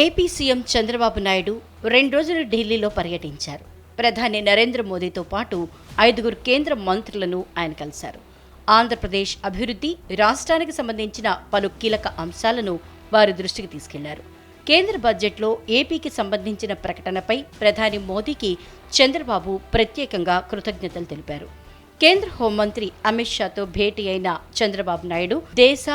AP CM Chandrababu Naidu రెండు రోజులు ఢిల్లీలో పర్యటించారు. ప్రధాని నరేంద్ర మోదీతో పాటు ఐదుగురు కేంద్ర మంత్రులను ఆయన కలిశారు. ఆంధ్రప్రదేశ్ అభివృద్ధి రాష్ట్రానికి సంబంధించిన పలు కీలక అంశాలను వారి దృష్టికి తీసుకెళ్ళారు. కేంద్ర బడ్జెట్లో ఏపీకి సంబంధించిన ప్రకటనపై ప్రధాని మోదీకి చంద్రబాబు ప్రత్యేకంగా కృతజ్ఞతలు తెలిపారు. కేంద్ర హోంమంత్రి అమిత్ షాతో భేటీ అయిన చంద్రబాబు నాయుడు దేశ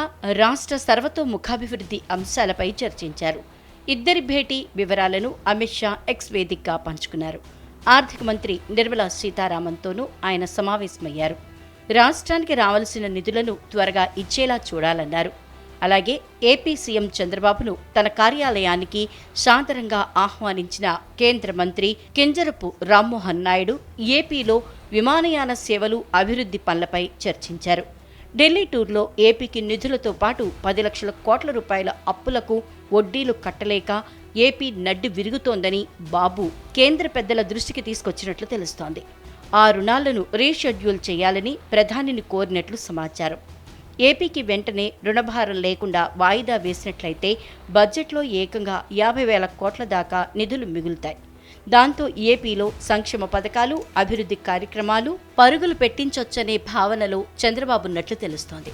రాష్ట్ర సర్వతోముఖాభివృద్ధి అంశాలపై చర్చించారు. ఇద్దరి భేటీ వివరాలను అమిత్ షా ఎక్స్ వేదికగా పంచుకున్నారు. ఆర్థిక మంత్రి నిర్మలా సీతారామన్తోనూ ఆయన సమావేశమయ్యారు. రాష్ట్రానికి రావాల్సిన నిధులను త్వరగా ఇచ్చేలా చూడాలన్నారు. అలాగే ఏపీ సీఎం చంద్రబాబును తన కార్యాలయానికి సాదరంగా ఆహ్వానించిన కేంద్ర మంత్రి కింజరపు రామ్మోహన్ నాయుడు ఏపీలో విమానయాన సేవలు అభివృద్ధి పనులపై చర్చించారు. ఢిల్లీ టూర్లో ఏపీకి నిధులతో పాటు పది లక్షల కోట్ల రూపాయల అప్పులకు వడ్డీలు కట్టలేక ఏపీ నడ్డి విరుగుతోందని బాబు కేంద్ర పెద్దల దృష్టికి తీసుకొచ్చినట్లు తెలుస్తోంది. ఆ రుణాలను రీషెడ్యూల్ చేయాలని ప్రధానిని కోరినట్లు సమాచారం. ఏపీకి వెంటనే రుణభారం లేకుండా వాయిదా వేసినట్లయితే బడ్జెట్లో ఏకంగా యాభై వేల కోట్ల దాకా నిధులు మిగులుతాయి. దాంతో ఏపీలో సంక్షేమ పథకాలు అభివృద్ధి కార్యక్రమాలు పరుగులు పెట్టించొచ్చనే భావనలో చంద్రబాబు ఉన్నట్లు తెలుస్తోంది.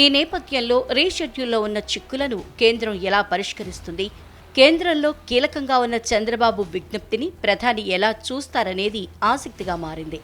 ఈ నేపథ్యంలో రీషెడ్యూల్లో ఉన్న చిక్కులను కేంద్రం ఎలా పరిష్కరిస్తుంది? కేంద్రంలో కీలకంగా ఉన్న చంద్రబాబు విజ్ఞప్తిని ప్రధాని ఎలా చూస్తారనేది ఆసక్తిగా మారింది.